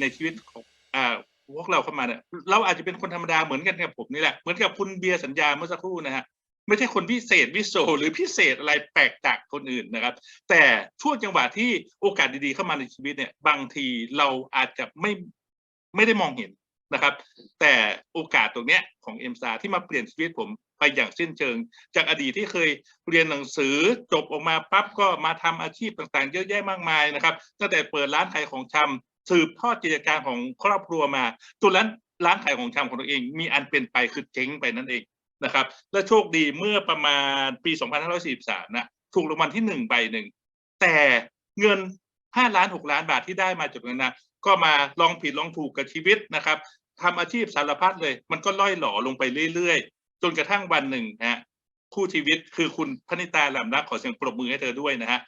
ในชีวิตของอ่าพวกเราเข้ามาเนี่ยเราอาจจะเป็นคนธรรมดาเหมือนกันกับผมนี่แหละเหมือนกับคุณเบียร์สัญญาเมื่อสักครู่นะฮะไม่ใช่คนพิเศษวิโสหรือพิเศษอะไรแปลกจากคนอื่นนะครับ แต่ช่วงจังหวะที่โอกาสดีๆเข้ามาในชีวิตเนี่ย บางทีเราอาจจะไม่ไม่ได้มองเห็นนะครับ แต่โอกาสตรงเนี้ยของเอ็มซาที่มาเปลี่ยนชีวิตผมไปอย่างสิ้นเชิง จากอดีตที่เคยเรียนหนังสือจบออกมาปั๊บก็มาทำอาชีพต่างๆ เยอะแยะมากมายนะครับตั้งแต่เปิดร้านขายของชำ สืบทอดกิจการของครอบครัวมาจนร้านร้านขายของชำของตัวเอง มีอันเป็นไปคือเจ๊งไปนั่นเองนะครับ และโชคดีเมื่อประมาณปี 2543นะถูกรางวัลที่หนึ่งใบหนึ่งแต่เงิน5ล้าน6ล้านบาทที่ได้มาจากนั้นนะก็มาลองผิดลองถูกกับชีวิตนะครับทำอาชีพสารพัดเลย มันก็ล่อยหล่อลงไปเรื่อยๆ จนกระทั่งวันหนึ่งนะฮะคู่ชีวิตคือคุณพนิตาลำรักขอเสียงปรบมือให้เธอด้วยนะฮะ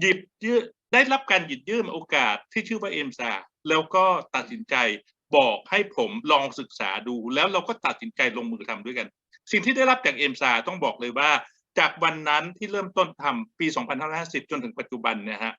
หยิบยื่น ได้รับการหยิบยื่นโอกาสที่ชื่อว่าเอ็มซาแล้วก็ตัดสินใจบอกให้ผมลองศึกษาดู แล้วเราก็ตัดสินใจลงมือทำด้วยกัน สิ่งที่ได้รับจากเอ็มซาต้องบอกเลยว่า จากวันนั้นที่เริ่มต้นทำปี 2550 จนถึงปัจจุบันเนะฮะ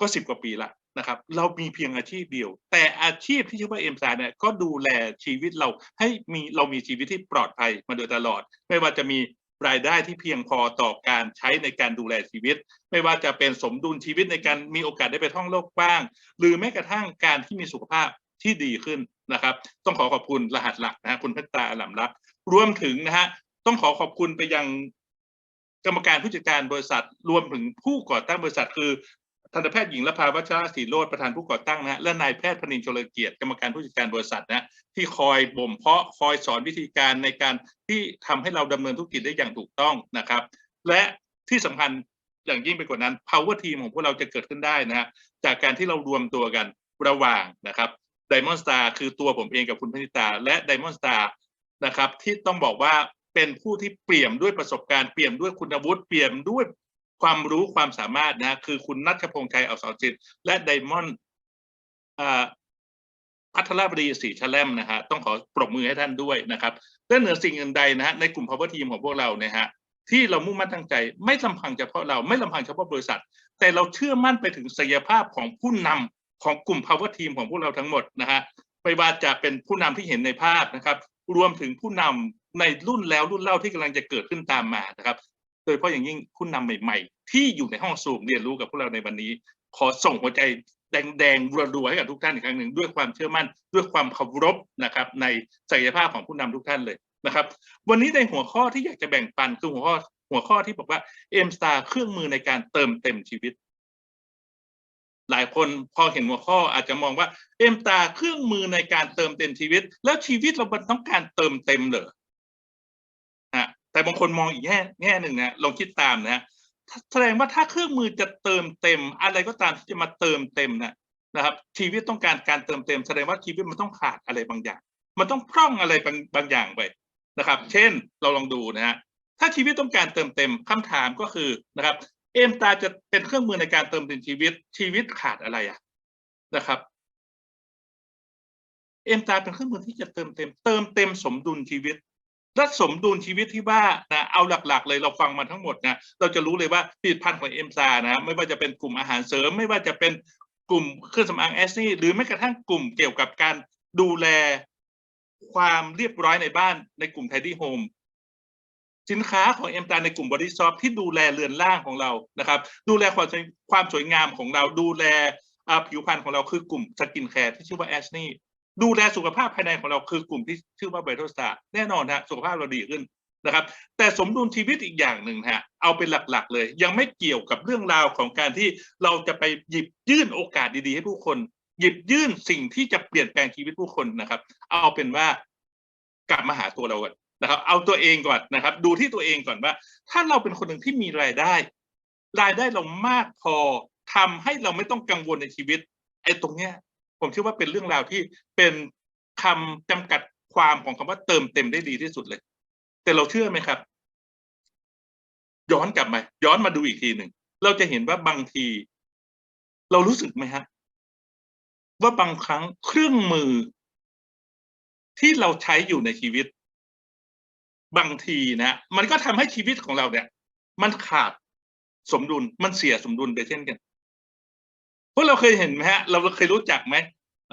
ก็สิบกว่าปีละนะครับ เรามีเพียงอาชีพเดียว แต่อาชีพที่ชื่อว่าเอ็มซาเนี่ยก็ดูแลชีวิตเราให้มีเรามีชีวิตที่ปลอดภัยมาโดยตลอด ไม่ว่าจะมี รายได้ที่เพียงพอต่อการใช้ในการดูแลชีวิต ไม่ว่าจะเป็นสมดุลชีวิตในการมีโอกาสได้ไปท่องโลกบ้าง หรือแม้กระทั่งการที่มีสุขภาพที่ดีขึ้นนะครับ ต้องขอขอบคุณรหัสหลักนะฮะคุณเพชรตาอลัมรักรวมถึงนะฮะต้องขอขอบคุณไปยังกรรมการผู้จัดการบริษัทรวมถึงผู้ก่อตั้งบริษัทคือ ทันตแพทย์หญิงละภาวัชรศรีโรจน์ประธานผู้ก่อตั้งนะฮะและนายแพทย์พนินชลเกียรติกรรมการผู้จัดการบริษัทนะที่คอยบ่มเพาะคอยสอนวิธีการในการที่ทำให้เราดำเนินธุรกิจได้อย่างถูกต้องนะครับ และที่สำคัญอย่างยิ่งไปกว่านั้น power team ของพวกเราจะเกิดขึ้นได้นะฮะจากการที่เรารวมตัวกันระหว่างนะครับ Diamond Star คือตัวผมเองกับคุณพนิตา และ Diamond Star นะครับที่ต้องบอกว่าเป็นผู้ที่เปี่ยมด้วยประสบการณ์เปี่ยมด้วยคุณวุฒิเปี่ยมด้วย ความรู้ความสามารถนะ คือคุณนัทพงษ์ชัยอักษรจิต และไดมอนด์พัทรบดีศรีชแลมนะฮะต้องขอปรบมือให้ท่านด้วยนะครับและเหนือสิ่งอื่นใดนะฮะในกลุ่ม power team ของพวกเราเนี่ยฮะที่เรามุ่งมั่นตั้งใจ ไม่ลำพังเฉพาะเราไม่ลำพังเฉพาะบริษัท แต่เราเชื่อมั่นไปถึงศักยภาพของผู้นำของกลุ่ม power team ของพวกเราทั้งหมดนะฮะไม่ว่าจะเป็นผู้นำที่เห็นในภาพนะครับ รวมถึงผู้นำในรุ่นแล้วรุ่นเล่าที่กำลังจะเกิดขึ้นตามมานะครับ ดยเฉพาะอย่างยิ่งผู้นำใหม่ ๆ ที่อยู่ในห้องสูมเรียนรู้กับพวกเราในวันนี้ ขอส่งหัวใจแดงๆรัวๆให้กับทุกท่านอีกครั้งหนึ่งด้วยความเชื่อมั่นด้วยความเคารพนะครับ ในศักยภาพของผู้นำทุกท่านเลยนะครับ วันนี้ในหัวข้อที่อยากจะแบ่งปันคือหัวข้อหัวข้อที่บอกว่าเอ็มสตาร์เครื่องมือในการเติมเต็มชีวิต หลายคนพอเห็นหัวข้ออาจจะมองว่าเอ็มตาเครื่องมือในการเติมเต็มชีวิต แล้วชีวิตเรามันต้องการเติมเต็มเหรอ แต่บางคนมองอีกแง่แง่หนึ่งนะลองคิดตามนะแสดงว่าถ้าเครื่องมือจะเติมเต็ม อะไรก็ตามที่จะมาเติมเต็มนะนะครับ ชีวิตต้องการการเติมเต็ม แสดงว่าชีวิตมันต้องขาดอะไรบางอย่าง มันต้องพร่องอะไรบางบางอย่างไปนะครับ เช่นเราลองดูนะฮะถ้าชีวิตต้องการเติมเต็มคำถามก็คือนะครับ เอ็มตาจะเป็นเครื่องมือในการเติมเต็มชีวิต ชีวิตขาดอะไรอะนะครับเอ็มตาเป็นเครื่องมือที่จะเติมเต็ม เติมเต็มสมดุลชีวิต และสมดุลชีวิตที่ว่านะเอาหลักๆ เลยเราฟังมาทั้งหมดนะเราจะรู้เลยว่าผลิตภัณฑ์ของเอ็มซานะไม่ว่าจะเป็นกลุ่มอาหารเสริม ไม่ว่าจะเป็นกลุ่มเครื่องสำอางแอสนี่หรือแม้กระทั่งกลุ่มเกี่ยวกับการดูแลความเรียบร้อยในบ้านในกลุ่มไทดี้โฮมสินค้าของเอ็มตาในกลุ่มบริซอฟที่ดูแลเรือนร่างของเรานะครับ ดูแลความสวยความสวยงามของเราดูแลผิวพรรณของเราคือกลุ่มสกินแคร์ที่ชื่อว่าแอชนี่ ดูแลสุขภาพภายในของเราคือกลุ่มที่ชื่อว่าไบโทสตาแน่นอนฮะสุขภาพเราดีขึ้นนะครับ แต่สมดุลชีวิตอีกอย่างหนึ่งฮะเอาเป็นหลักๆ เลย ยังไม่เกี่ยวกับเรื่องราวของการที่เราจะไปหยิบยื่นโอกาสดีๆ ให้ผู้คน หยิบยื่นสิ่งที่จะเปลี่ยนแปลงชีวิตผู้คนนะครับ เอาเป็นว่ากลับมาหาตัวเราก่อนนะครับ เอาตัวเองก่อนนะครับ ดูที่ตัวเองก่อนว่า ถ้าเราเป็นคนหนึ่งที่มีรายได้ รายได้เรามากพอทำให้เราไม่ต้องกังวลในชีวิตไอ้ตรงเนี้ย ผมคิดว่าเป็นเรื่องราวที่เป็นคำจำกัดความของคำว่าเติมเต็มได้ดีที่สุดเลย แต่เราเชื่อไหมครับ ย้อนกลับมาย้อนมาดูอีกทีหนึ่งเราจะเห็นว่าบางที เรารู้สึกไหมฮะ ว่าบางครั้งเครื่องมือ ที่เราใช้อยู่ในชีวิต บางทีนะมันก็ทำให้ชีวิตของเราเนี่ย มันขาดสมดุลมันเสียสมดุลไปเช่นกัน วกเราเคยเห็นไหมฮะ เราเคยรู้จักไหม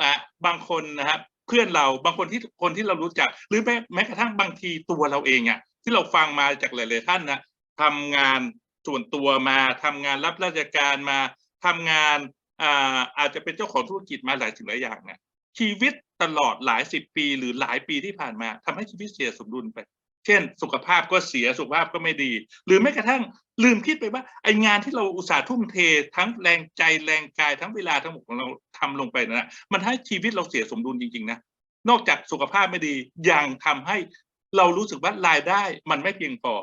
นะบางคนนะครับ เพื่อนเราบางคนที่คนที่เรารู้จัก หรือแม้แม้กระทั่งบางทีตัวเราเองอะที่เราฟังมาจากหลาย ๆ ท่านนะทำงานส่วนตัวมาทำงานรับราชการมาทำงานอ่าอาจจะเป็นเจ้าของธุรกิจมาหลายสิ่งหลายอย่างเนี่ยชีวิตตลอดหลายสิบปี หรือหลายปีที่ผ่านมาทำให้ชีวิตเสียสมดุลไป เช่น สุขภาพก็เสียสุขภาพก็ไม่ดี หรือแม้กระทั่ง ลืมคิดไปว่าไองานที่เราอุตส่าห์ทุ่มเท ทั้งแรงใจแรงกายทั้งเวลาทั้งหมดของเราทำลงไปนะมันให้ชีวิตเราเสียสมดุลจริงๆนะนอกจากสุขภาพไม่ดียังทำให้เรารู้สึกว่ารายได้มันไม่เพียงพอ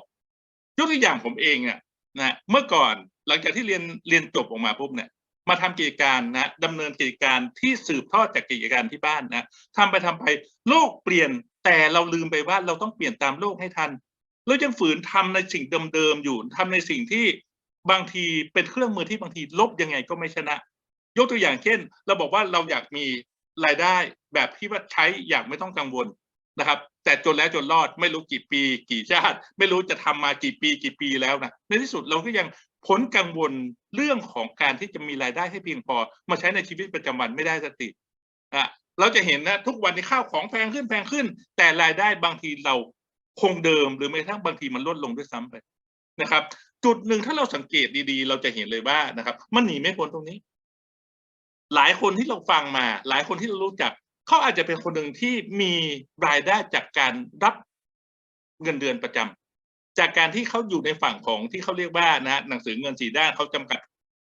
ยกตัวอย่างผมเองเนี่ยนะเมื่อก่อนหลังจากที่เรียนเรียนจบออกมาปุ๊บเนี่ยมาทำกิจการนะดำเนินกิจการที่สืบทอดจากกิจการที่บ้านนะทำไปทำไปโลกเปลี่ยนแต่เราลืมไปว่าเราต้องเปลี่ยนตามโลกให้ทัน เรายังฝืนทำในสิ่งเดิมๆอยู่ทำในสิ่งที่บางทีเป็นเครื่องมือที่บางทีลบยังไงก็ไม่ชนะ ยกตัวอย่างเช่น เราบอกว่าเราอยากมีรายได้แบบที่ว่าใช้อย่างไม่ต้องกังวลนะครับ แต่จนแล้วจนรอดไม่รู้กี่ปี กี่ชาติ ไม่รู้จะทำมากี่ปีกี่ปีแล้วนะในที่สุดเราก็ยังพ้นกังวลเรื่องของการที่จะมีรายได้ให้เพียงพอ มาใช้ในชีวิตประจำวันไม่ได้สติอะเราจะเห็นนะทุกวันนี้ข้าวของแพงขึ้นแพงขึ้น แต่รายได้บางทีเรา คงเดิมหรือแม้กระทั่งบางทีมันลดลงด้วยซ้ำไปนะครับ จุดหนึ่งถ้าเราสังเกตดีๆ เราจะเห็นเลยว่านะครับ มันหนีไม่พ้นตรงนี้ หลายคนที่เราฟังมา หลายคนที่เรารู้จักเขาอาจจะเป็นคนหนึ่งที่มีรายได้จากการรับเงินเดือนประจำจากการที่เขาอยู่ในฝั่งของที่เขาเรียกว่านะหนังสือเงินสีด้านเขาจำกัด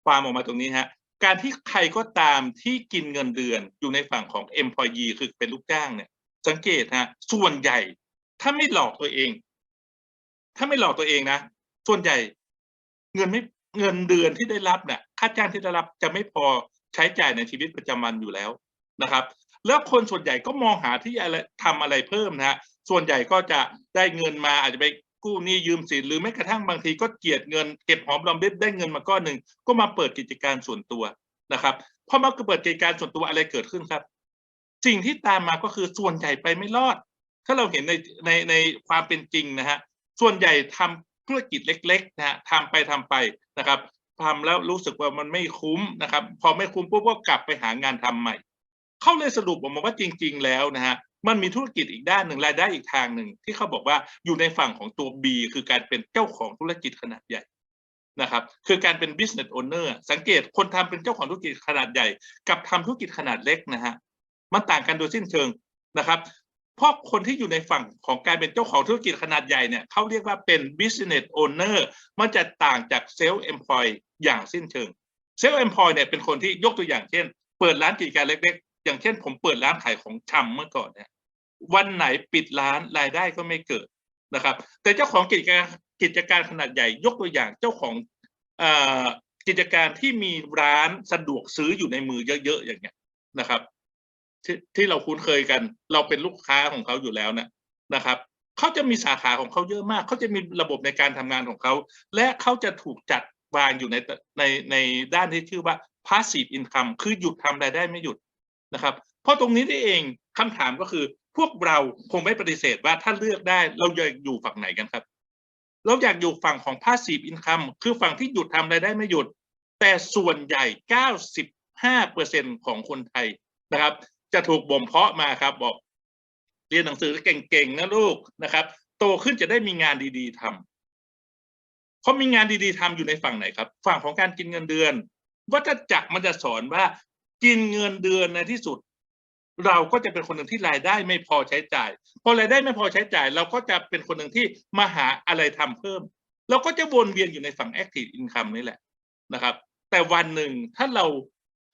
ความออกมาตรงนี้ฮะการที่ใครก็ตามที่กินเงินเดือนอยู่ในฝั่งของ employee คือเป็นลูกจ้างเนี่ย สังเกตฮะส่วนใหญ่ ถ้าไม่หลอกตัวเอง ถ้าไม่หลอกตัวเองนะส่วนใหญ่เงินไม่เงินเดือนที่ได้รับเนี่ยค่าจ้างที่ได้รับจะไม่พอใช้จ่ายในชีวิตประจำวันอยู่แล้วนะครับ แล้วคนส่วนใหญ่ก็มองหาที่อะไรทำอะไรเพิ่มนะฮะส่วนใหญ่ก็จะได้เงินมาอาจจะไปกู้หนี้ยืมสินหรือแม้กระทั่งบางทีก็เจียดเงินเก็บหอมรอมริบได้เงินมาก้อนหนึ่งก็มาเปิดกิจการส่วนตัวนะครับพอมาเปิดกิจการส่วนตัวอะไรเกิดขึ้นครับ สิ่งที่ตามมาก็คือส่วนใหญ่ไปไม่รอด ถ้าเราเห็นในในในความเป็นจริงนะฮะส่วนใหญ่ทำธุรกิจเล็กๆนะฮะทำไปทำไปนะครับทำแล้วรู้สึกว่ามันไม่คุ้มนะครับ พอไม่คุ้มปุ๊บก็กลับไปหางานทำใหม่ เขาเลยสรุปออกมาว่าจริง ๆ แล้วนะฮะมันมีธุรกิจอีกด้านหนึ่งรายได้อีกทางหนึ่ง ที่เขาบอกว่าอยู่ในฝั่งของตัว B คือการเป็นเจ้าของธุรกิจขนาดใหญ่นะครับคือการเป็น business owner สังเกตคนทำเป็นเจ้าของธุรกิจขนาดใหญ่ กับทำธุรกิจขนาดเล็กนะฮะมันต่างกันโดยสิ้นเชิงนะครับ เพราะคนที่อยู่ในฝั่งของการเป็นเจ้าของธุรกิจขนาดใหญ่เนี่ยเขาเรียกว่าเป็น business owner มันจะต่างจาก self employ อย่างสิ้นเชิง self employ เนี่ยเป็นคนที่ยกตัวอย่างเช่น เปิดร้านกิจการเล็กๆ อย่างเช่น ผมเปิดร้านขายของชำเมื่อก่อนเนี่ยวันไหนปิดร้านรายได้ก็ไม่เกิดนะครับ แต่เจ้าของกิจการกิจการขนาดใหญ่ ยกตัวอย่างเจ้าของอ่อกิจการที่มีร้านสะดวกซื้ออยู่ในมือเยอะๆอย่างเงี้ยนะครับ ที่ที่เราคุ้นเคยกัน เราเป็นลูกค้าของเขาอยู่แล้วนะนะครับเขาจะมีสาขาของเขาเยอะมาก เขาจะมีระบบในการทำงานของเขา และเขาจะถูกจัดวางอยู่ในในในด้านที่ชื่อว่า passive income คือหยุดทำรายได้ไม่หยุดนะครับ เพราะตรงนี้นี่เองคำถามก็คือพวกเราคงไม่ปฏิเสธว่าถ้าเลือกได้เราอยากอยู่ฝั่งไหนกันครับ เราอยากอยู่ฝั่งของ passive income คือฝั่งที่หยุดทำรายได้ไม่หยุด แต่ส่วนใหญ่ 95%ของคนไทยนะครับ จะถูกบ่มเพาะมาครับ บอก เรียนหนังสือเก่งๆนะลูกนะครับ โตขึ้นจะได้มีงานดีๆทำเขามีงานดีๆทำอยู่ในฝั่งไหนครับ ฝั่งของการกินเงินเดือน วัฏจักรมันจะสอนว่า กินเงินเดือนในที่สุด เราก็จะเป็นคนหนึ่งที่รายได้ไม่พอใช้จ่าย พอรายได้ไม่พอใช้จ่าย เราก็จะเป็นคนหนึ่งที่มาหาอะไรทำเพิ่ม เราก็จะวนเวียนอยู่ในฝั่ง active income นี่แหละนะครับ แต่วันหนึ่งถ้าเรา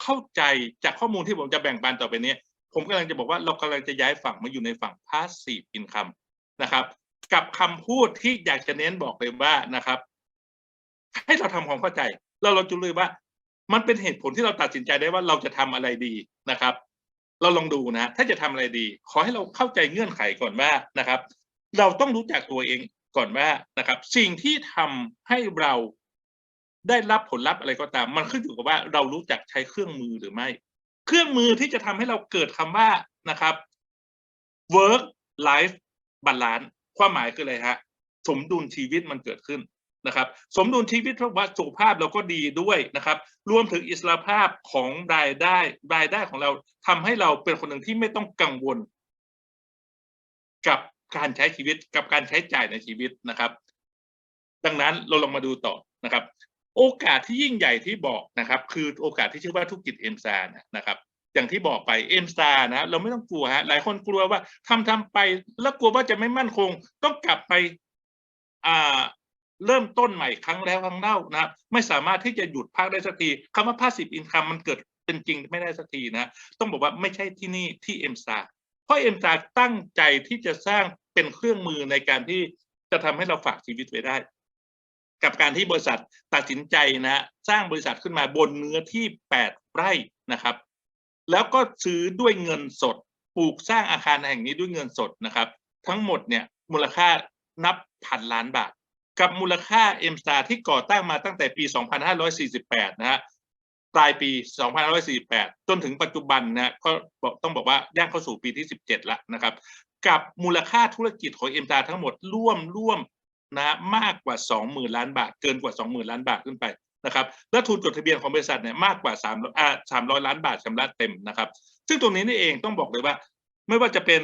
เข้าใจจากข้อมูลที่ผมจะแบ่งปันต่อไปนี้ ผมกำลังจะบอกว่าเรากำลังจะย้ายฝั่งมาอยู่ในฝั่ง passive income นะครับ กับคำพูดที่อยากจะเน้นบอกเลยว่านะครับ ให้เราทำความเข้าใจแล้วเราจะรู้เลยว่า มันเป็นเหตุผลที่เราตัดสินใจได้ว่าเราจะทำอะไรดีนะครับ เราลองดูนะ ถ้าจะทำอะไรดี ขอให้เราเข้าใจเงื่อนไขก่อนว่านะครับ เราต้องรู้จักตัวเองก่อนว่านะครับ สิ่งที่ทำให้เรา ได้รับผลลัพธ์อะไรก็ตาม มันขึ้นอยู่กับว่าเรารู้จักใช้เครื่องมือหรือไม่ เครื่องมือที่จะทำให้เราเกิดคำว่านะครับ work life balance ความหมายคืออะไรฮะ สมดุลชีวิตมันเกิดขึ้นนะครับ สมดุลชีวิตเพราะว่าสุขภาพเราก็ดีด้วยนะครับ รวมถึงอิสรภาพของรายได้รายได้ของเราทำให้เราเป็นคนหนึ่งที่ไม่ต้องกังวล กับการใช้ชีวิตกับการใช้จ่ายในชีวิตนะครับ ดังนั้นเราลองมาดูต่อนะครับ โอกาสที่ยิ่งใหญ่ที่บอกนะครับ คือโอกาสที่ชื่อว่าธุรกิจเอ็มซานะครับ อย่างที่บอกไปเอ็มซานะเราไม่ต้องกลัวฮะหลายคนกลัวว่าทำทำไป แล้วกลัวว่าจะไม่มั่นคง ต้องกลับไปอ่าเริ่มต้นใหม่ครั้งแล้วครั้งเล่านะครับ ไม่สามารถที่จะหยุดพักได้สักทีคำว่า passive income มันเกิดเป็นจริงไม่ได้สักทีนะต้องบอกว่าไม่ใช่ที่นี่ที่เอ็มซาเพราะเอ็มซาตั้งใจที่จะสร้างเป็นเครื่องมือในการที่จะทำให้เราฝากชีวิตไว้ได้ กับการที่บริษัทตัดสินใจนะสร้างบริษัทขึ้นมาบนเนื้อที่ 8 ไร่นะครับ แล้วก็ซื้อด้วยเงินสดปลูกสร้างอาคารแห่งนี้ด้วยเงินสดนะครับ ทั้งหมดเนี่ยมูลค่านับพันล้านบาท กับมูลค่าเอ็มสตาที่ก่อตั้งมาตั้งแต่ปี 2548 นะฮะปลายปี 2548 จนถึงปัจจุบันนะก็ต้องบอกว่าย่างเข้าสู่ปีที่ 17 แล้วนะครับ กับมูลค่าธุรกิจของเอ็มตาทั้งหมดร่วมร่วม นะมากกว่า 20,000 ล้านบาท เกินกว่า 20,000 ล้านบาทขึ้นไปนะครับและทุนจดทะเบียนของบริษัทเนี่ยมากกว่า3อ่า300 ล้านบาทชำระเต็มนะครับ ซึ่งตรงนี้นี่เองต้องบอกเลยว่า ไม่ว่าจะเป็น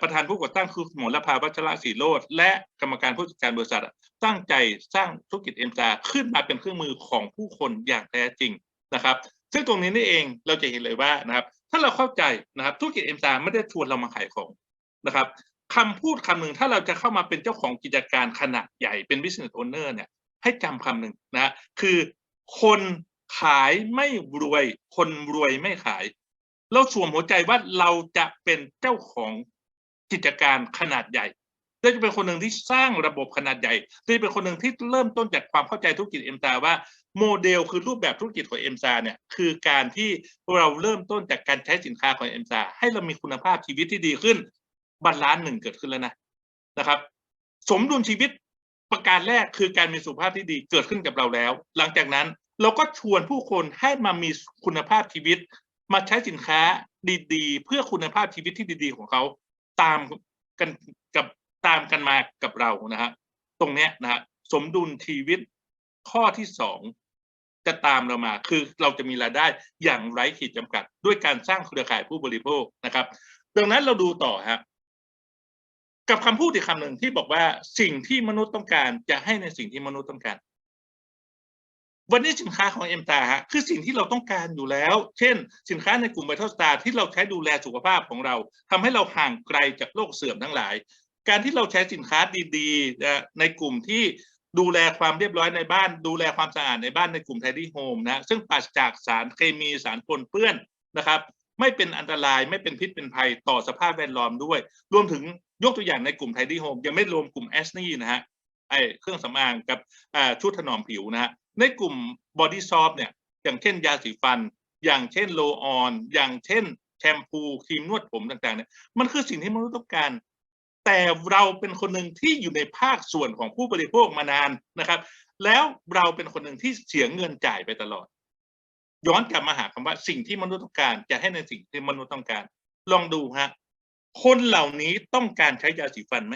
ประธานผู้ก่อตั้งคือหมอละภาวัชระศรีโรธและกรรมการผู้จัดการบริษัท ตั้งใจสร้างธุรกิจเอ็มตาขึ้นมาเป็นเครื่องมือของผู้คนอย่างแท้จริงนะครับ ซึ่งตรงนี้นี่เองเราจะเห็นเลยว่านะครับ ถ้าเราเข้าใจนะครับธุรกิจเอ็มตาไม่ได้ชวนเรามาขายของนะครับ คำพูดคำหนึ่งถ้าเราจะเข้ามาเป็นเจ้าของกิจการขนาดใหญ่เป็น business owner เนี่ย ให้จำคำหนึ่งนะคือคนขายไม่รวย คนรวยไม่ขาย เราสวมหัวใจว่าเราจะเป็นเจ้าของกิจการขนาดใหญ่เราจะเป็นคนหนึ่งที่สร้างระบบขนาดใหญ่เราจะเป็นคนหนึ่งที่เริ่มต้นจากความเข้าใจธุรกิจเอ็มตาว่าโมเดลคือรูปแบบธุรกิจของเอ็มซาเนี่ยคือการที่เราเริ่มต้นจากการใช้สินค้าของเอ็มซาให้เรามีคุณภาพชีวิตที่ดีขึ้น บรรล้านหนึ่งเกิดขึ้นแล้วนะนะครับ สมดุลชีวิตประการแรกคือการมีสุขภาพที่ดีเกิดขึ้นกับเราแล้ว หลังจากนั้นเราก็ชวนผู้คนให้มามีคุณภาพชีวิต มาใช้สินค้าดีๆ เพื่อคุณภาพชีวิตที่ดี ๆ ของเขาตามกันกับตามกันมากับเรานะฮะตรงเนี้ยนะฮะสมดุลชีวิตข้อที่สองจะตามเรามา คือเราจะมีรายได้อย่างไร้ขีดจำกัด ด้วยการสร้างเครือข่ายผู้บริโภคนะครับ ดังนั้นเราดูต่อฮะ กับคำพูดอีกคำหนึ่งที่บอกว่าสิ่งที่มนุษย์ต้องการจะให้ในสิ่งที่มนุษย์ต้องการ วันนี้สินค้าของเอ็มตาฮะคือสิ่งที่เราต้องการอยู่แล้ว เช่น สินค้าในกลุ่มไวท์สตาร์ที่เราใช้ดูแลสุขภาพของเราทำให้เราห่างไกลจากโรคเสื่อมทั้งหลาย การที่เราใช้สินค้าดีๆในกลุ่มที่ดูแลความเรียบร้อยในบ้าน ดูแลความสะอาดในบ้านในกลุ่มไทดี้โฮมนะซึ่งปราศจากสารเคมีสารปนเปื้อนนะครับ ไม่เป็นอันตรายไม่เป็นพิษเป็นภัยต่อสภาพแวดล้อมด้วย รวมถึงยกตัวอย่างในกลุ่มไทดี้โฮมยังไม่รวมกลุ่มแอสนี่นะฮะไอเครื่องสำอางกับชุดถนอมผิวนะฮะในกลุ่มบอดี้ซอฟเนี่ยอย่างเช่นยาสีฟัน อย่างเช่นโลออน อย่างเช่นแชมพูครีมนวดผมต่างๆเนี่ยมันคือสิ่งที่มนุษย์ต้องการ แต่เราเป็นคนหนึ่งที่อยู่ในภาคส่วนของผู้บริโภคมานานนะครับ แล้วเราเป็นคนหนึ่งที่เสียเงินจ่ายไปตลอด ย้อนกลับมาหาคำว่าสิ่งที่มนุษย์ต้องการ จะให้ในสิ่งที่มนุษย์ต้องการ ลองดูฮะคนเหล่านี้ต้องการใช้ยาสีฟันไหม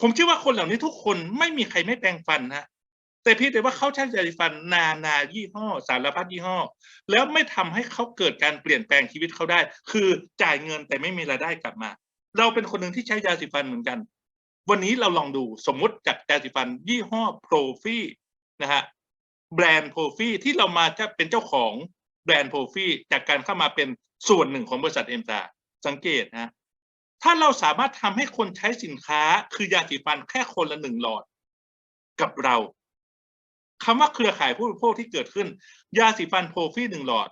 ผมเชื่อว่าคนเหล่านี้ทุกคนไม่มีใครไม่แปรงฟันฮะแต่พียงแต่ว่าเขาใช้ยาสีฟันนานายี่ห้อ สารพัดยี่ห้อ แล้วไม่ทำให้เขาเกิดการเปลี่ยนแปลงชีวิตเขาได้ คือจ่ายเงินแต่ไม่มีรายได้กลับมา เราเป็นคนหนึ่งที่ใช้ยาสีฟันเหมือนกัน วันนี้เราลองดูสมมติจากยาสีฟันยี่ห้อโปรฟี่นะฮะ แบรนด์โปรฟี่ที่เรามาจะเป็นเจ้าของแบรนด์โปรฟี่จากการเข้ามาเป็นส่วนหนึ่งของบริษัทเอ็มซาสังเกตนะถ้าเราสามารถทำให้คนใช้สินค้าคือยาสีฟันแค่คนละหนึ่งหลอด กับเราคำว่าเครือข่ายผู้บริโภคที่เกิดขึ้น ยาสีฟันโปรฟี่หนึ่งหลอด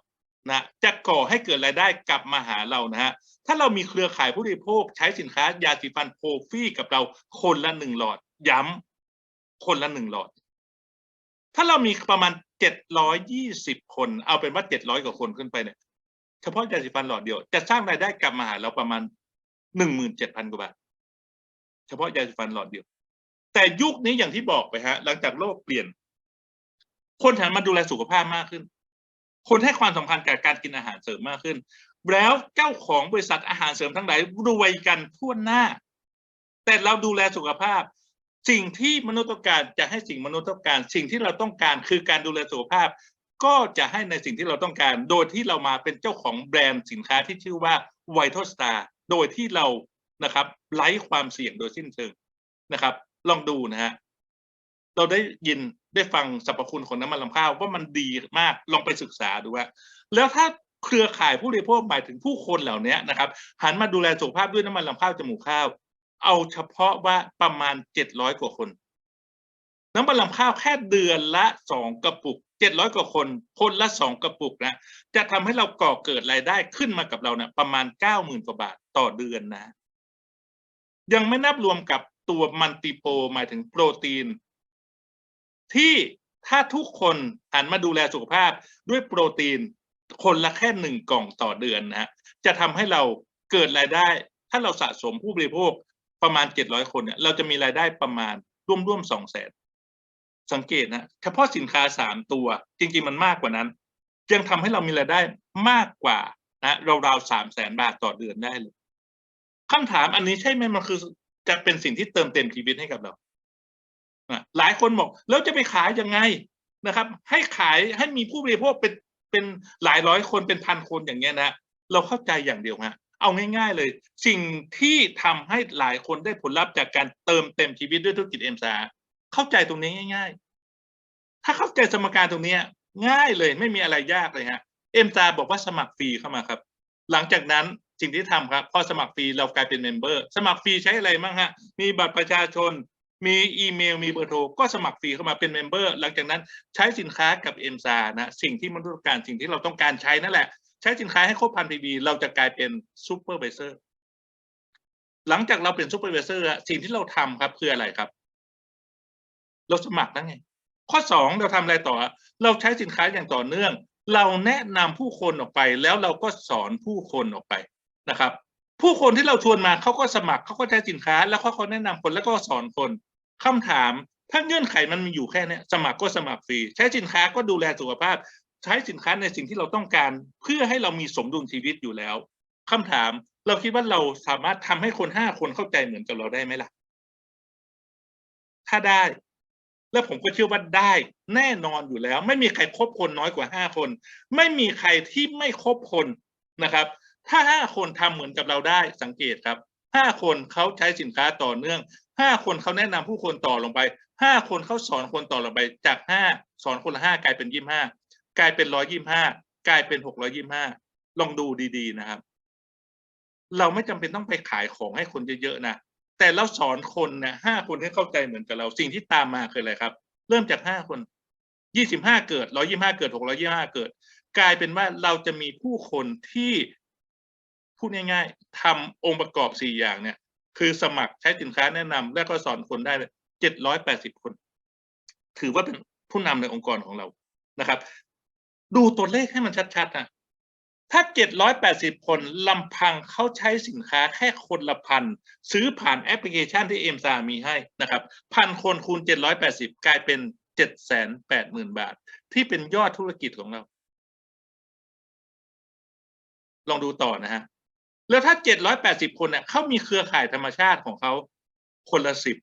นะจะก่อให้เกิดรายได้กลับมาหาเรานะฮะถ้าเรามีเครือข่ายผู้บริโภคใช้สินค้ายาสีฟันโปรฟี่กับเราคนละหนึ่งหลอด ย้ำคนละหนึ่งหลอด ถ้าเรามีประมาณเจ็ดร้อยยี่สิบคน เอาเป็นว่าเจ็ดร้อยกว่าคนขึ้นไปเนี่ยเฉพาะยาสีฟันหลอดเดียว จะสร้างรายได้กลับมาหาเราประมาณหนึ่งหมื่นเจ็ดพันกว่าบาทเฉพาะยาสีฟันหลอดเดียว แต่ยุคนี้อย่างที่บอกไปฮะ หลังจากโลกเปลี่ยน คนหันมาดูแลสุขภาพมากขึ้น คนให้ความสำคัญกับการกินอาหารเสริมมากขึ้น แล้วเจ้าของบริษัทอาหารเสริมทั้งหลายรวยกันทั่วหน้า แต่เราดูแลสุขภาพ สิ่งที่มนุษย์ต้องการจะให้สิ่งมนุษย์ต้องการ สิ่งที่เราต้องการคือการดูแลสุขภาพ ก็จะให้ในสิ่งที่เราต้องการ โดยที่เรามาเป็นเจ้าของแบรนด์สินค้าที่ชื่อว่า Vital Star โดยที่เรานะครับไร้ความเสี่ยงโดยสิ้นเชิงนะครับ ลองดูนะฮะเราได้ยินได้ฟังสรรพคุณของน้ำมันลำข้าวว่ามันดีมากลองไปศึกษาดูว่า แล้วถ้าเครือข่ายผู้บริโภคหมายถึงผู้คนเหล่านี้นะครับหันมาดูแลสุขภาพด้วยน้ำมันลำข้าวจมูกข้าว เอาเฉพาะว่าประมาณเจ็ดร้อยกว่าคน น้ำมันลำข้าวแค่เดือนละสองกระปุกเจ็ดร้อยกว่าคน คนละสองกระปุกนะจะทำให้เราก่อเกิดรายได้ขึ้นมากับเราเนี่ยประมาณเก้าหมื่นกว่าบาทต่อเดือนนะ ยังไม่นับรวมกับตัวมันติโปหมายถึงโปรตีน ที่ถ้าทุกคนหันมาดูแลสุขภาพด้วยโปรตีน คนละแค่หนึ่งกล่องต่อเดือนนะฮะจะทำให้เราเกิดรายได้ ถ้าเราสะสมผู้บริโภค ประมาณเจ็ดร้อยคนเนี่ยเราจะมีรายได้ประมาณร่วมร่วมสองแสนสังเกตนะเฉพาะสินค้าสามตัว จริง ๆ มันมากกว่านั้นยังทำให้เรามีรายได้มากกว่านะราวๆสามแสนบาทต่อเดือนได้เลยคำถามอันนี้ใช่ไหมมันคือจะเป็นสิ่งที่เติมเต็มชีวิตให้กับเราอะหลายคนบอกแล้วจะไปขายยังไงนะครับ ให้ขายให้มีผู้บริโภคเป็นเป็นหลายร้อยคนเป็นพันคนอย่างเงี้ยนะเราเข้าใจอย่างเดียวฮะ เอาง่าย ๆ เลย สิ่งที่ทำให้หลายคนได้ผลลัพธ์จากการเติมเต็มชีวิตด้วยธุรกิจเอ็มซาเข้าใจตรงนี้ง่าย ๆ ถ้าเข้าใจสมการตรงเนี้ยง่ายเลยไม่มีอะไรยากเลยฮะเอ็มซาบอกว่าสมัครฟรีเข้ามาครับ หลังจากนั้นสิ่งที่ทำครับพอสมัครฟรีเรากลายเป็นเมมเบอร์สมัครฟรีใช้อะไรบ้างฮะมีบัตรประชาชน มีอีเมล มีเบอร์โทรก็สมัครฟรีเข้ามาเป็นเมมเบอร์หลังจากนั้นใช้สินค้ากับเอ็มซานะสิ่งที่มนุษย์ต้องการสิ่งที่เราต้องการใช้นั่นแหละ ใช้สินค้าให้ครบพันพีบีเราจะกลายเป็นซูเปอร์ไวเซอร์หลังจากเราเป็นซูเปอร์ไวเซอร์สิ่งที่เราทำครับคืออะไรครับ เราสมัครแล้วไง ข้อสองเราทำอะไรต่อ เราใช้สินค้าอย่างต่อเนื่อง เราแนะนำผู้คนออกไป แล้วเราก็สอนผู้คนออกไปนะครับ ผู้คนที่เราชวนมาเขาก็สมัครเขาก็ใช้สินค้า แล้วเขาก็แนะนำคนแล้วก็สอนคนคำถามถ้าเงื่อนไขมันมีอยู่แค่นี้สมัครก็สมัครฟรี ใช้สินค้าก็ดูแลสุขภาพ ใช้สินค้าในสิ่งที่เราต้องการเพื่อให้เรามีสมดุลชีวิตอยู่แล้วคำถามเราคิดว่าเราสามารถทำให้คนห้าคนเข้าใจเหมือนกับเราได้ไหมล่ะ ถ้าได้ แล้วผมก็เชื่อว่าได้แน่นอนอยู่แล้ว ไม่มีใครครบคนน้อยกว่าห้าคน ไม่มีใครที่ไม่ครบคนนะครับ ถ้าห้าคนทำเหมือนกับเราได้สังเกตครับห้าคนเขาใช้สินค้าต่อเนื่องห้าคนเขาแนะนำผู้คนต่อลงไปห้าคนเขาสอนคนต่อลงไปจากห้าสอนคนละห้ากลายเป็นยี่ห้า กลายเป็นร้อยยี่ห้ากลายเป็นหกร้อยี่ห้าลองดูดีๆนะครับ เราไม่จำเป็นต้องไปขายของให้คนเยอะๆนะแต่เราสอนคนนะห้าคนให้เข้าใจเหมือนกับเราสิ่งที่ตามมาคืออะไรครับ เริ่มจากห้าคนยี่สิบห้าเกิดร้อยี่ห้าเกิดหกร้อยี่ห้าเกิด กลายเป็นว่าเราจะมีผู้คนที่พูดง่ายๆทำองค์ประกอบสี่อย่างเนี่ย คือสมัครใช้สินค้าแนะนำและก็สอนคนได้เจ็ดร้อยแปดสิบคน ถือว่าเป็นผู้นำในองค์กรของเรานะครับ ดูตัวเลขให้มันชัดๆนะถ้าเจ็ดร้อยแปดสิบคนลำพังเขาใช้สินค้าแค่คนละพัน ซื้อผ่านแอปพลิเคชันที่เอ็มซามีให้นะครับพันคนคูณเจ็ดร้อยแปดสิบกลายเป็นเจ็ดแสนแปดหมื่นบาท ที่เป็นยอดธุรกิจของเรา ลองดูต่อนะฮะ แล้วถ้าเจ็ดร้อยแปดสิบคนเนี่ยเขามีเครือข่ายธรรมชาติของเขาคนละสิบ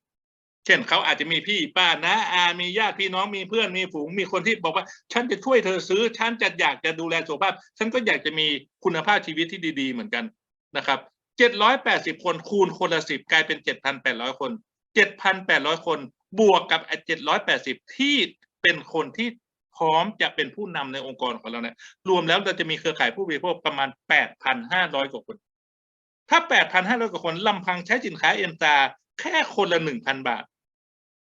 เช่นเขาอาจจะมีพี่ป้านะอามีญาติพี่น้องมีเพื่อนมีฝูงมีคนที่บอกว่า ฉันจะช่วยเธอซื้อ ฉันจะอยากจะดูแลสุขภาพ ฉันก็อยากจะมีคุณภาพชีวิตที่ดีๆ เหมือนกันนะครับเจ็ดร้อยแปดสิบคนคูณคนละสิบกลายเป็นเจ็ดพันแปดร้อยคนเจ็ดพันแปดร้อยคน บวกกับเจ็ดร้อยแปดสิบที่เป็นคนที่พร้อมจะเป็นผู้นำในองค์กรของเราเนี่ยรวมแล้วเราจะมีเครือข่ายผู้บริโภคประมาณแปดพันห้าร้อยกว่าคน ถ้าแปดพันห้าร้อยกว่าคนลำพังใช้สินค้าเอ็นตาแค่คนละหนึ่งพันบาท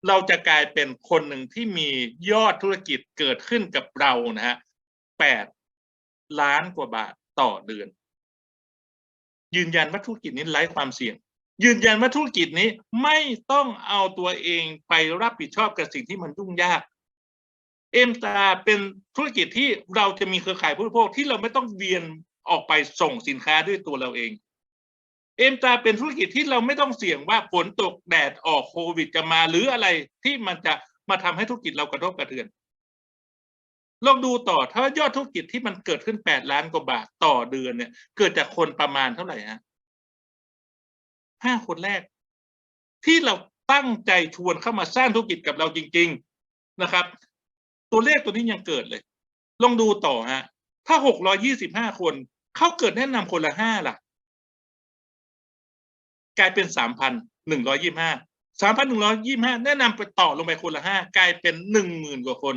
เราจะกลายเป็นคนหนึ่งที่มียอดธุรกิจเกิดขึ้นกับเรานะฮะแปดล้านกว่าบาทต่อเดือน ยืนยันว่าธุรกิจนี้ไร้ความเสี่ยง ยืนยันว่าธุรกิจนี้ไม่ต้องเอาตัวเองไปรับผิดชอบกับสิ่งที่มันยุ่งยาก เอ็มตาเป็นธุรกิจที่เราจะมีเครือข่ายผู้บริโภคที่เราไม่ต้องเวียนออกไปส่งสินค้าด้วยตัวเราเอง เอ็มตาเป็นธุรกิจที่เราไม่ต้องเสี่ยงว่าฝนตกแดดออกโควิดจะมาหรืออะไรที่มันจะมาทำให้ธุรกิจเรากระทบกระเทือนลองดูต่อถ้ายอดธุรกิจที่มันเกิดขึ้นแปดล้านกว่าบาทต่อเดือนเนี่ย เกิดจากคนประมาณเท่าไหร่ฮะห้าคนแรก ที่เราตั้งใจชวนเข้ามาสร้างธุรกิจกับเราจริง ๆนะครับ ตัวเลขตัวนี้ยังเกิดเลย ลองดูต่อฮะถ้าหกร้อยี่สิบห้าคนเขาเกิดแนะนำคนละห้าล่ะ กลายเป็นสามพันหนึ่งร้อยี่ห้าสามพันหนึ่งร้อยี่ห้าแนะนำไปต่อลงไปคนละห้ากลายเป็นหนึ่งหมื่นกว่าคน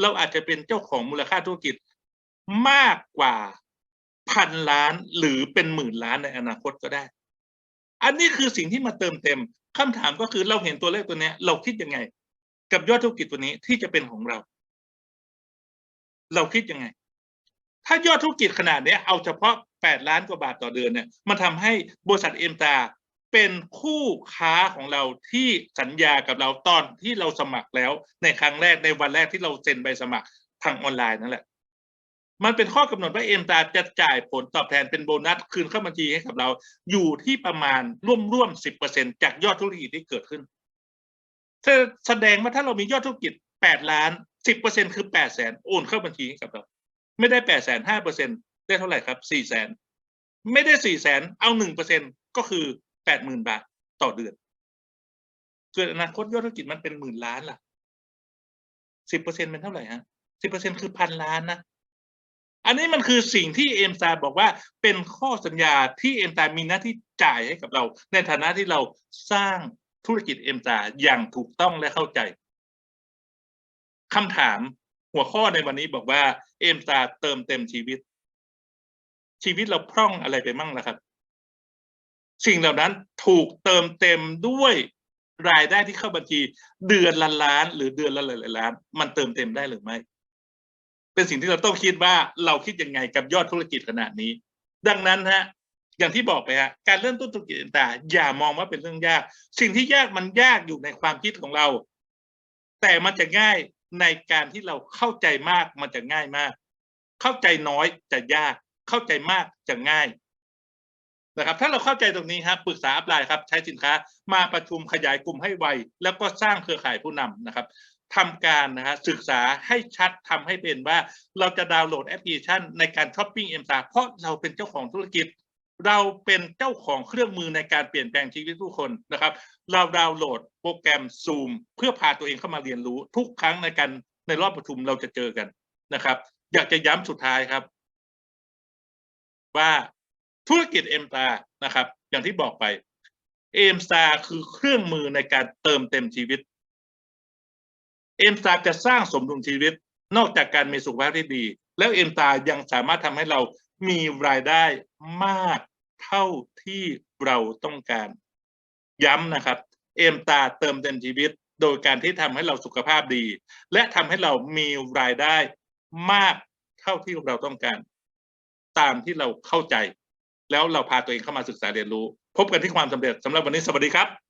เราอาจจะเป็นเจ้าของมูลค่าธุรกิจมากกว่าพันล้านหรือเป็นหมื่นล้านในอนาคตก็ได้ อันนี้คือสิ่งที่มาเติมเต็มคำถามก็คือเราเห็นตัวเลขตัวนี้เราคิดยังไง กับยอดธุรกิจตัวนี้ที่จะเป็นของเรา เราคิดยังไง ถ้ายอดธุรกิจขนาดนี้เอาเฉพาะ 8 ล้านกว่าบาทต่อเดือนเนี่ยมันทำให้บริษัทเอ็มตา เป็นคู่ค้าของเราที่สัญญากับเราตอนที่เราสมัครแล้ว ในครั้งแรกในวันแรกที่เราเซ็นใบสมัครทางออนไลน์นั่นแหละ มันเป็นข้อกำหนดว่าเอ็มตาจะจ่ายผลตอบแทนเป็นโบนัสคืนเข้าบัญชีให้กับเรา อยู่ที่ประมาณร่วมร่วมสิบเปอร์เซ็นจากยอดธุรกิจที่เกิดขึ้นแสดงว่าถ้าเรามียอดธุรกิจแปดล้านสิบเปอร์เซ็นคือแปดแสนโอนเข้าบัญชีให้กับเรา ไม่ได้แปดแสนห้าเปอร์เซ็นได้เท่าไหร่ครับสี่แสนไม่ได้สี่แสนเอาหนึ่งเปอร์เซ็นก็คือ แปดหมื่นบาทต่อเดือน เกิดอนาคตยอดธุรกิจมันเป็นหมื่นล้านล่ะสิบเปอร์เซ็นเป็นเท่าไหร่ฮะสิบเปอร์เซ็นคือพันล้านนะ อันนี้มันคือสิ่งที่เอ็มซาบอกว่าเป็นข้อสัญญาที่เอ็มซามีหน้าที่จ่ายให้กับเรา ในฐานะที่เราสร้างธุรกิจเอ็มซาอย่างถูกต้องและเข้าใจคำถามหัวข้อในวันนี้บอกว่าเอ็มซาเติมเต็มชีวิต ชีวิตเราพร่องอะไรไปมั่งล่ะครับ สิ่งเหล่านั้นถูกเติมเต็มด้วยรายได้ที่เข้าบัญชี เดือนละล้าน หรือเดือนละหลายล้าน มันเติมเต็มได้หรือไม่ เป็นสิ่งที่เราต้องคิดว่าเราคิดยังไงกับยอดธุรกิจขนาดนี้ ดังนั้นฮะ อย่างที่บอกไปฮะการเริ่มต้นธุรกิจต่างๆอย่ามองว่าเป็นเรื่องยาก สิ่งที่ยากมันยากอยู่ในความคิดของเรา แต่มันจะง่ายในการที่เราเข้าใจมากมันจะง่ายมาก เข้าใจน้อยจะยาก เข้าใจมากจะง่าย นะครับ ถ้าเราเข้าใจตรงนี้ครับปรึกษาอัพไลน์ครับ ใช้สินค้ามาประชุมขยายกลุ่มให้ไว แล้วก็สร้างเครือข่ายผู้นำนะครับทำการนะฮะศึกษาให้ชัดทำให้เป็นว่า เราจะดาวน์โหลดแอปพลิเคชันในการช้อปปิ้งเอ็มตาเพราะเราเป็นเจ้าของธุรกิจ เราเป็นเจ้าของเครื่องมือในการเปลี่ยนแปลงชีวิตทุกคนนะครับ เราดาวน์โหลดโปรแกรม Zoom เพื่อพาตัวเองเข้ามาเรียนรู้ ทุกครั้งในการในรอบประชุมเราจะเจอกันนะครับ อยากจะย้ำสุดท้ายครับ ว่า ธุรกิจเอ็มตานะครับ อย่างที่บอกไปเอ็มตาคือเครื่องมือในการเติมเต็มชีวิตเอ็มตาจะสร้างสมดุลชีวิต นอกจากการมีสุขภาพที่ดี แล้วเอ็มตายังสามารถทำให้เรามีรายได้มากเท่าที่เราต้องการ ย้ำนะครับเอ็มตาเติมเต็มชีวิต โดยการที่ทำให้เราสุขภาพดี และทำให้เรามีรายได้มากเท่าที่เราต้องการ ตามที่เราเข้าใจ แล้วเราพาตัวเองเข้ามาศึกษาเรียนรู้ พบกันที่ความสำเร็จสำหรับวันนี้สวัสดีครับ